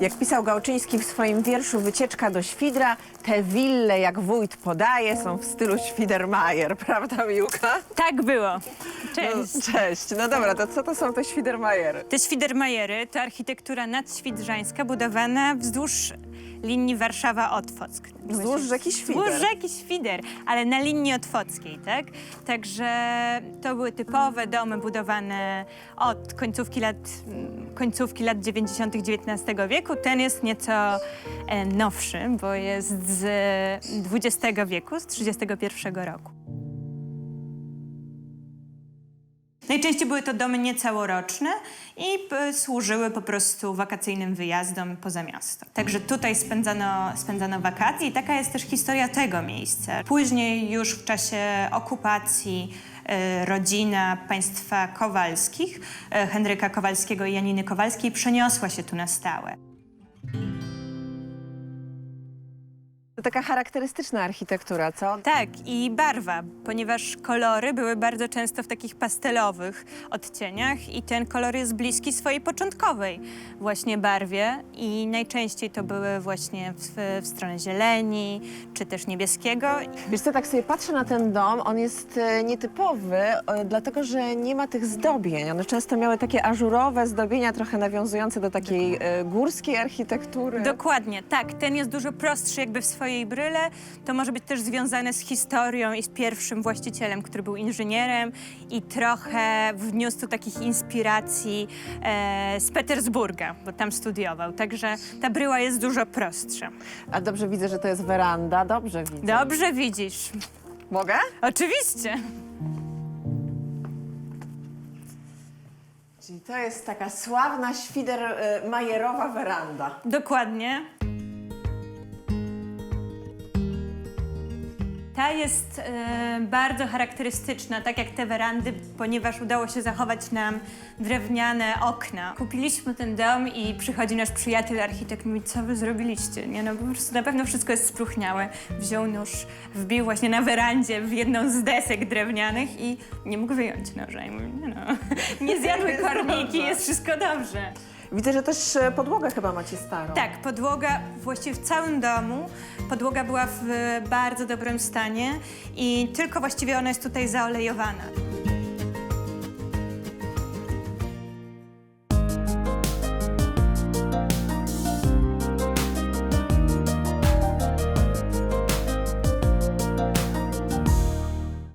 Jak pisał Gałczyński w swoim wierszu Wycieczka do Świdra, te wille, jak wójt podaje, są w stylu Świdermajer, prawda Miłka? Tak było. No, Cześć. cześć. No dobra, to co to są te Świdermajery? Te Świdermajery to architektura nadświdrzańska budowana wzdłuż linii Warszawa-Otwock. Wzdłuż rzeki Świder. Wzdłuż rzeki Świder, ale na linii otwockiej, tak? Także to były typowe domy budowane od końcówki lat, końcówki lat 90. XIX wieku. Ten jest nieco e, nowszy, bo jest z XX wieku, z 31 roku. Najczęściej były to domy niecałoroczne i p- służyły po prostu wakacyjnym wyjazdom poza miasto. Także tutaj spędzano, spędzano wakacje i taka jest też historia tego miejsca. Później już w czasie okupacji e, rodzina państwa Kowalskich, e, Henryka Kowalskiego i Janiny Kowalskiej przeniosła się tu na stałe. To taka charakterystyczna architektura, co? Tak, i barwa, ponieważ kolory były bardzo często w takich pastelowych odcieniach i ten kolor jest bliski swojej początkowej właśnie barwie i najczęściej to były właśnie w, w stronę zieleni czy też niebieskiego. Wiesz co, tak sobie patrzę na ten dom, on jest e, nietypowy, e, dlatego że nie ma tych zdobień. One często miały takie ażurowe zdobienia, trochę nawiązujące do takiej e, górskiej architektury. Dokładnie, tak. Ten jest dużo prostszy jakby w swojej bryle. To może być też związane z historią i z pierwszym właścicielem, który był inżynierem i trochę wniósł tu takich inspiracji e, z Petersburga, bo tam studiował. Także ta bryła jest dużo prostsza. A dobrze widzę, że to jest weranda, dobrze widzę. Dobrze widzisz. Mogę? Oczywiście. Czyli to jest taka sławna Świder-Majerowa weranda. Dokładnie. Ta jest e, bardzo charakterystyczna, tak jak te werandy, ponieważ udało się zachować nam drewniane okna. Kupiliśmy ten dom i przychodzi nasz przyjaciel architekt i mówi, co wy zrobiliście? Nie, no po prostu na pewno wszystko jest spróchniałe. Wziął nóż, wbił właśnie na werandzie w jedną z desek drewnianych i nie mógł wyjąć noża. I mówi, nie no, nie zjadły korniki, jest wszystko dobrze. Widzę, że też e, podłogę chyba macie starą. Tak, podłoga właściwie w całym domu. Podłoga była w bardzo dobrym stanie i tylko właściwie ona jest tutaj zaolejowana.